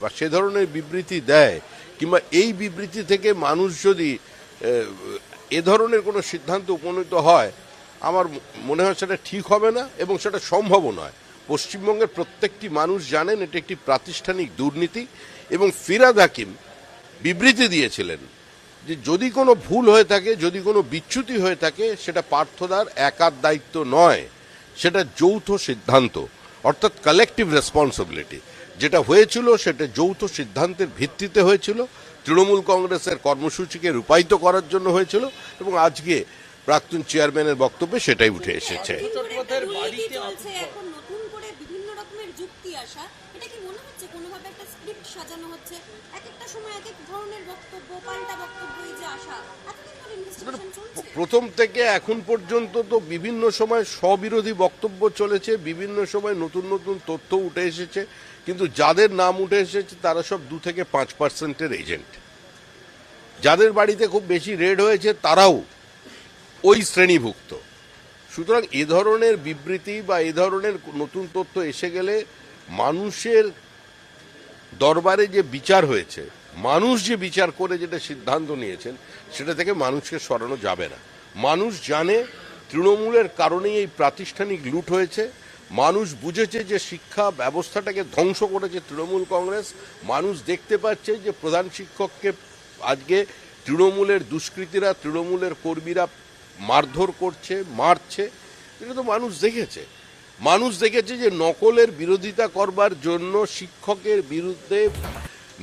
বা সে ধরনের বিবৃতি দেয়, কিংবা এই বিবৃতি থেকে মানুষ যদি, এ ধরনের কোনো সিদ্ধান্ত উপনীত হয়, আমার মনে হয় সেটা ঠিক হবে না এবং সেটা সম্ভবও নয়। পশ্চিমবঙ্গের প্রত্যেকটি মানুষ জানেন এটি একটি প্রাতিষ্ঠানিক দুর্নীতি এবং ফিরাদ হাকিম বিবৃতি দিয়েছিলেন যে যদি কোনো ভুল হয়ে থাকে, যদি কোনো বিচ্যুতি হয়ে থাকে, সেটা পার্থদার একার দায়িত্ব নয়, সেটা যৌথ সিদ্ধান্ত, অর্থাৎ কালেকটিভ রেসপন্সিবিলিটি যেটা হয়েছিল সেটা যৌথ সিদ্ধান্তের ভিত্তিতে হয়েছিল। তৃণমূল কংগ্রেসের কর্মসূচিকে রূপায়িত করার জন্য হয়েছিল এবং আজকে প্রাক্তন চেয়ারম্যানের বক্তব্যে সেটাই উঠে এসেছে। এতদিন ধরে একটা চটপটের দুর্নীতি বাড়িতে চলছে এখন নতুন করে বিভিন্ন রকমের যুক্তি আসা এটা কি মনে হচ্ছে কোনোভাবে একটা স্ক্রিপ্ট সাজানো হচ্ছে? এক একটা সময় এক এক ধরনের বক্তব্য পাল্টা বক্তব্য এই যে আসা চলছে। প্রথম থেকে এখন পর্যন্ত তো বিভিন্ন সময় স্ববিরোধী বক্তব্য চলেছে বিভিন্ন সময় নতুন নতুন তথ্য উঠে এসেছে কিন্তু যাদের নাম উঠে এসেছে তারা সব দু থেকে পাঁচ পার্সেন্টের এজেন্ট। যাদের বাড়িতে খুব বেশি রেড হয়েছে তারাও ওই শ্রেণীভুক্ত। সুতরাং এ ধরনের বিবৃতি বা এ ধরনের নতুন তথ্য এসে গেলে মানুষের দরবারে যে বিচার হয়েছে, মানুষ যে বিচার করে যেটা সিদ্ধান্ত নিয়েছেন, সেটা থেকে মানুষকে সরানো যাবে না। মানুষ জানে তৃণমূলের কারণেই এই প্রাতিষ্ঠানিক লুট হয়েছে, মানুষ বুঝেছে যে শিক্ষা ব্যবস্থাটাকে ধ্বংস করেছে তৃণমূল কংগ্রেস, মানুষ দেখতে পাচ্ছে যে প্রধান শিক্ষককে আজকে তৃণমূলের দুষ্কৃতীরা, তৃণমূলের কর্মীরা মারধর করছে মারছে। এটা তো মানুষ দেখেছে। মানুষ দেখেছে যে নকলের বিরোধিতা করবার জন্য শিক্ষকের বিরুদ্ধে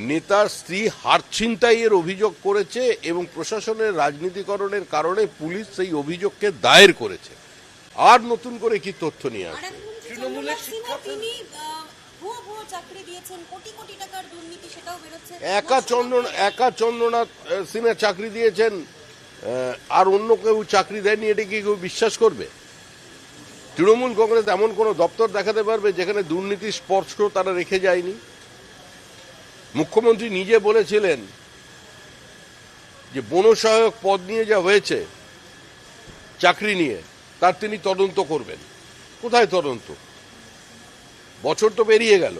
নেতার স্ত্রী হারছিনতাইয়ের অভিযোগ করেছে এবং প্রশাসনের রাজনীতিকরণের কারণে পুলিশ সেই অভিযোগকে দায়ের করেছে। আর নতুন করে কি তথ্য নিয়ে আসবে? একা চন্দ্র একা চন্দ্রনাথ সিনহা চাকরি দিয়েছেন। আর অন্য কেউ চাকরি দেয়নি, এটা কি কেউ বিশ্বাস করবে? তৃণমূল কংগ্রেস এমন কোনো দপ্তর দেখাতে পারবে যেখানে দুর্নীতি স্পর্শ তারা রেখে যায়নি? মুখ্যমন্ত্রী নিজে বলেছিলেন যে বনসহায়ক পদ নিয়ে যা হয়েছে, চাকরি নিয়ে, তার তিনি তদন্ত করবেন। কোথায় তদন্ত? বছর তো পেরিয়ে গেল।